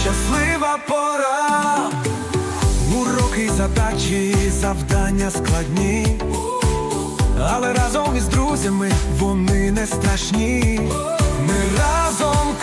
щаслива пора. Уроки, задачі, завдання складні. Але разом із друзями вони не страшні. Ми разом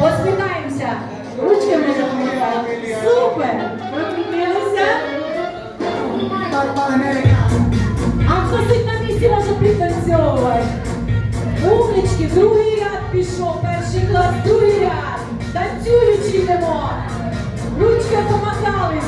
Посміхаємося. Ручки можна. Супер! Прокрутилися. А хто сидить на місці може підтанцьовувати? Умнички, другий ряд пішов, перший клас, другий ряд. Танцюючи йдемо. Ручки помахали,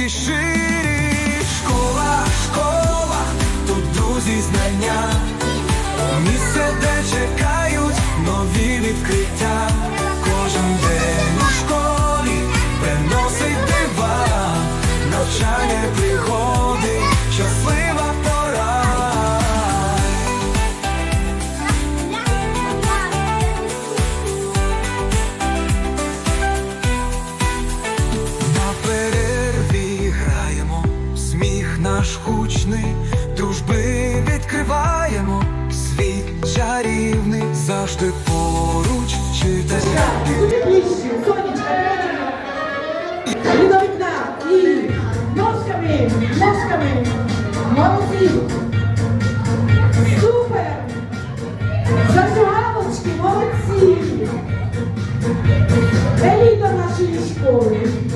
смішки ширі. Школа, школа, тут друзі знання, місце, де чекають нові відкриття. Кожен день у школі приносить дива, навчання, приходить пригоди, гучний, дружби відкриваємо світ чарівний, завжди поруч вчитель. Мозками, мозками, молоді. Супер! Засугалочки, молодці! Еліта нашої школи.